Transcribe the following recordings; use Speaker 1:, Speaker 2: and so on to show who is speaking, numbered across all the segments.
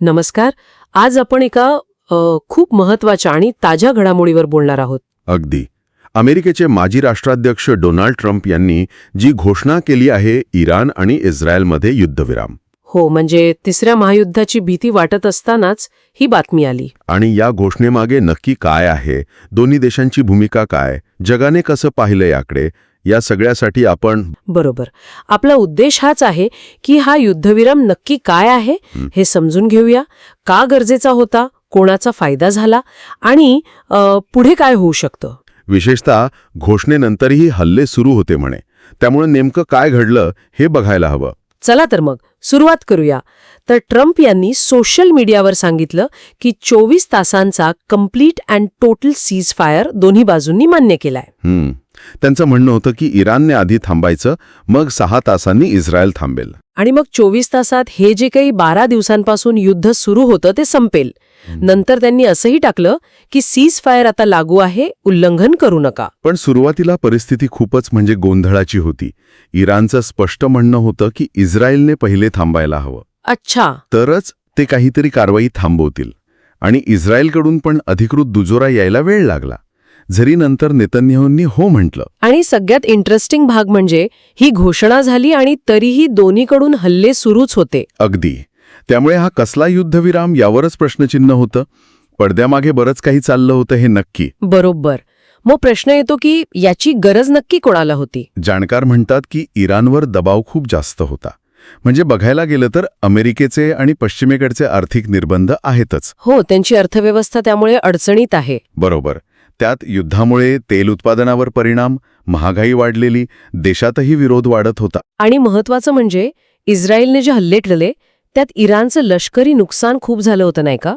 Speaker 1: नमस्कार. आज आपण एका अ, खूप महत्त्वाच्या आणि ताज्या घडामोडीवर बोलणार आहोत.
Speaker 2: अगदी. अमेरिकेचे माजी राष्ट्राध्यक्ष डोनाल्ड ट्रम्प यांनी जी घोषणा केली आहे इराण आणि इस्रायलमध्ये युद्धविराम.
Speaker 1: हो म्हणजे तिसऱ्या महायुद्धाची भीती वाटत असतानाच ही बातमी आली.
Speaker 2: आणि या घोषणेमागे नक्की काय आहे? दोन्ही देशांची भूमिका काय? जगाने कसं पाहिलं याकडे या सगळ्यासाठी आपण
Speaker 1: बरोबर. आपला उद्देश हाच आहे की हा युद्धविराम नक्की काय आहे
Speaker 2: हं.
Speaker 1: समजून घेऊया. का गरजेचा होता कोणाचा फायदा झाला आणि पुढे काय होऊ शकतं?
Speaker 2: विशेषतः घोषणेनंतरही हल्ले सुरू होते म्हणे. त्यामुळे नेमकं काय घडलं हे बघायला हवं.
Speaker 1: चला तर मग सुरुवात करूया. तर ट्रम्प यांनी सोशल मीडियावर सांगितलं की चोवीस तासांचा complete and total ceasefire दोन्ही बाजूंनी मान्य केलाय.
Speaker 2: त्यांचं म्हणणं होतं की इराणने आधी थांबायचं मग सहा तासांनी इस्रायल थांबेल.
Speaker 1: आणि मग चोवीस तासात हे जे काही बारा दिवसांपासून युद्ध सुरू होतं ते संपेल. नंतर त्यांनी असंही टाकलं की सीज फायर आता लागू आहे उल्लंघन करू नका.
Speaker 2: पण सुरुवातीला परिस्थिती खूपच म्हणजे गोंधळाची होती. इराणचं स्पष्ट म्हणणं होतं की इस्रायलने पहिले थांबायला हवं.
Speaker 1: अच्छा.
Speaker 2: तरच ते काहीतरी कारवाई थांबवतील. आणि इस्रायलकडून पण अधिकृत दुजोरा यायला वेळ लागला. जरी नंतर नेतन्याहूंनी हो म्हटलं.
Speaker 1: आणि सगळ्यात इंटरेस्टिंग भाग म्हणजे ही घोषणा झाली आणि तरीही दोन्हीकडून हल्ले सुरूच होते.
Speaker 2: अगदी. त्यामुळे हा कसला युद्धविराम यावरच प्रश्नचिन्ह होतं? पडद्यामागे बरंच काही चाललं होतं हे नक्की.
Speaker 1: बरोबर. मग प्रश्न येतो की याची गरज नक्की कोणाला होती?
Speaker 2: जाणकार म्हणतात की इराणवर दबाव खूप जास्त होता. म्हणजे बघायला गेलं तर अमेरिकेचे आणि पश्चिमेकडचे आर्थिक निर्बंध आहेतच.
Speaker 1: हो त्यांची अर्थव्यवस्था त्यामुळे अडचणीत आहे.
Speaker 2: बरोबर. त्यात युद्धामुळे तेल उत्पादनावर परिणाम महागाई वाढलेली देशातही विरोध वाढत होता.
Speaker 1: आणि महत्वाचं म्हणजे इस्रायलने जे हल्ले केले त्यात इराणचं लष्करी नुकसान खूप झालं होतं नाही का?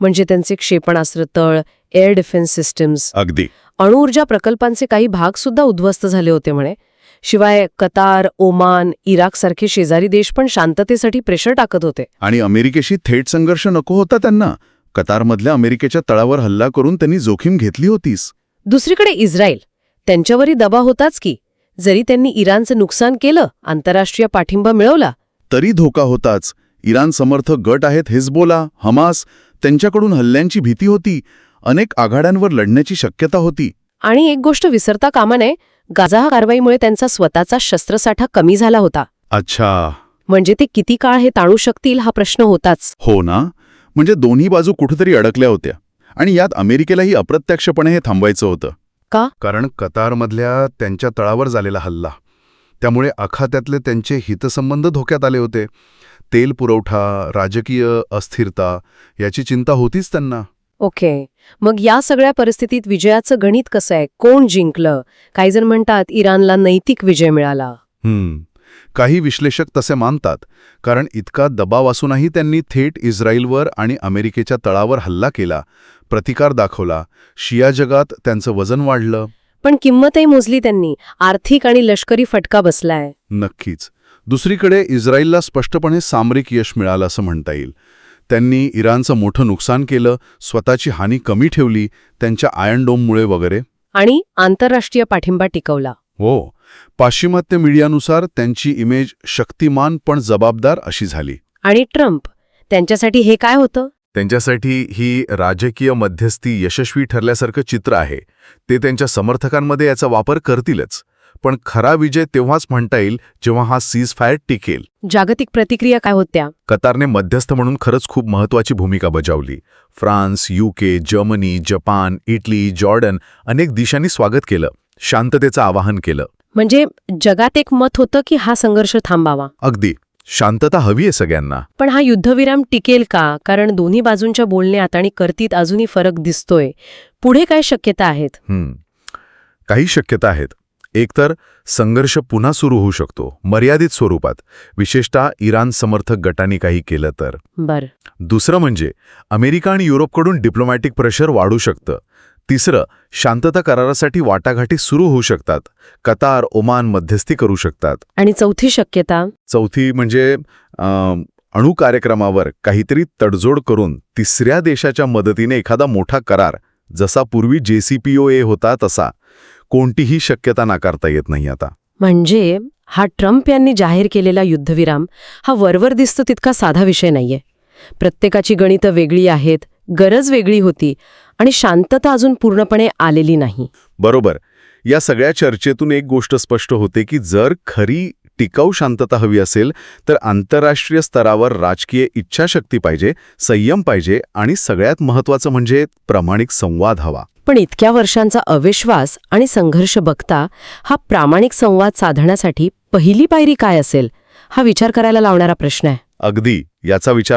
Speaker 1: म्हणजे त्यांचे क्षेपणास्त्र तळ एअर डिफेन्स सिस्टम्स
Speaker 2: अगदी.
Speaker 1: अणुऊर्जा प्रकल्पांचे काही भाग सुद्धा उद्ध्वस्त झाले होते म्हणे. शिवाय कतार ओमान इराकसारखे शेजारी देश पण शांततेसाठी प्रेशर टाकत होते.
Speaker 2: आणि अमेरिकेशी थेट संघर्ष नको होता त्यांना? कतारमधल्या अमेरिकेच्या तळावर हल्ला करून त्यांनी जोखीम घेतली होतीस.
Speaker 1: दुसरीकडे इस्रायल. त्यांच्यावरही दबाव होताच की जरी त्यांनी इराणचं नुकसान केलं आंतरराष्ट्रीय पाठिंबा मिळवला.
Speaker 2: तरी धोका होताच. इराण समर्थक गट आहेत हिजबोला हमास. त्यांच्याकडून हल्ल्यांची भीती होती. अनेक आघाड्यांवर लढण्याची शक्यता होती.
Speaker 1: आणि एक गोष्ट विसरता कामा नये गाझा कारवाईमुळे त्यांचा स्वतःचा शस्त्रसाठा कमी झाला होता.
Speaker 2: अच्छा.
Speaker 1: म्हणजे ते किती काळ हे ताणू शकतील हा प्रश्न होताच.
Speaker 2: हो ना? म्हणजे दोन्ही बाजू कुठेतरी अडकल्या होत्या. आणि यात अमेरिकेलाही अप्रत्यक्षपणे हे थांबवायचं होतं.
Speaker 1: का?
Speaker 2: कारण कतारमधल्या त्यांच्या तळावर झालेला हल्ला. त्यामुळे अखात्यातले त्यांचे हितसंबंध धोक्यात आले होते. तेल पुरवठा राजकीय अस्थिरता याची चिंता होतीच त्यांना.
Speaker 1: ओके. मग या सगळ्या परिस्थितीत विजयाचं गणित कसं आहे? कोण जिंकलं? काही जण म्हणतात इराणला नैतिक विजय मिळाला.
Speaker 2: हम्म. काही विश्लेषक तसे मानतात कारण इतका दबाव असूनही त्यांनी थेट इस्रायलवर आणि अमेरिकेच्या तळावर हल्ला केला प्रतिकार दाखवला शिया जगात त्यांचं वजन वाढलं.
Speaker 1: पण किंमतही मोजली त्यांनी आर्थिक आणि लष्करी फटका बसलाय.
Speaker 2: नक्कीच. दुसरीकडे इस्रायलला स्पष्टपणे सामरिक यश मिळालं असं म्हणता येईल. त्यांनी इराणचं मोठं नुकसान केलं स्वतःची हानी कमी ठेवली त्यांच्या आयर्न डोममुळे वगैरे.
Speaker 1: आणि आंतरराष्ट्रीय पाठिंबा टिकवला.
Speaker 2: हो पाश्चिमात्य मीडियानुसार त्यांची इमेज शक्तिमान पण जबाबदार अशी झाली.
Speaker 1: आणि ट्रम्प त्यांच्यासाठी हे काय होतं?
Speaker 2: त्यांच्यासाठी ही राजकीय मध्यस्थी यशस्वी ठरल्यासारखं चित्र आहे. ते त्यांच्या समर्थकांमध्ये याचा वापर करतीलच. पण खरा विजय तेव्हाच म्हणता येईल जेव्हा हा सीज फायर टिकेल.
Speaker 1: जागतिक प्रतिक्रिया काय होत्या?
Speaker 2: कतारने मध्यस्थ म्हणून खरंच खूप महत्वाची भूमिका बजावली. France UK Germany Japan Italy Jordan अनेक देशांनी स्वागत केलं. शांततेचं आवाहन केलं.
Speaker 1: म्हणजे जगात एक मत होतं की हा संघर्ष थांबावा.
Speaker 2: अगदी. शांतता हवी आहे सगळ्यांना.
Speaker 1: पण हा युद्धविराम टिकेल का? कारण दोन्ही बाजूंच्या बोलण्यात आणि कर्तीत अजूनही फरक दिसतोय. पुढे काय शक्यता आहेत.
Speaker 2: काही शक्यता आहेत. एकतर संघर्ष पुन्हा सुरू होऊ शकतो मर्यादित स्वरूपात. विशेषतः इराण समर्थक गटांनी काही केलं तर.
Speaker 1: बर.
Speaker 2: दुसरं म्हणजे अमेरिका आणि युरोपकडून डिप्लोमॅटिक प्रेशर वाढू शकतं. तिसरं शांतता करारासाठी वाटाघाटी सुरू होऊ शकतात. कतार ओमान मध्यस्थी करू शकतात.
Speaker 1: आणि चौथी शक्यता?
Speaker 2: चौथी म्हणजे अणु कार्यक्रमावर काहीतरी तडजोड करून तिसऱ्या देशाच्या मदतीने एखादा मोठा करार जसा पूर्वी जेसीपीओए होता तसा. कोणतीही शक्यता नाकारता येत नाही आता.
Speaker 1: म्हणजे हा ट्रम्प यांनी जाहीर केलेला युद्धविराम हा वरवर दिसतो तितका साधा विषय नाहीये. प्रत्येकाची गणितं वेगळी आहेत गरज वेगळी होती आणि शांतता अजून पूर्णपणे आलेली नाही.
Speaker 2: बरोबर. या सगळ्या चर्चेतून एक गोष्ट स्पष्ट होते की जर खरी टिकाऊ शांतता हवी असेल तर आंतरराष्ट्रीय स्तरावर राजकीय इच्छाशक्ती पाहिजे संयम पाहिजे आणि सगळ्यात महत्त्वाचं म्हणजे प्रामाणिक संवाद हवा.
Speaker 1: पण इतक्या वर्षांचा अविश्वास आणि संघर्ष बघता हा प्रामाणिक संवाद साधण्यासाठी पहिली पायरी काय असेल? हा विचार करायला लावणारा प्रश्न आहे.
Speaker 2: अगदी. याचा विचार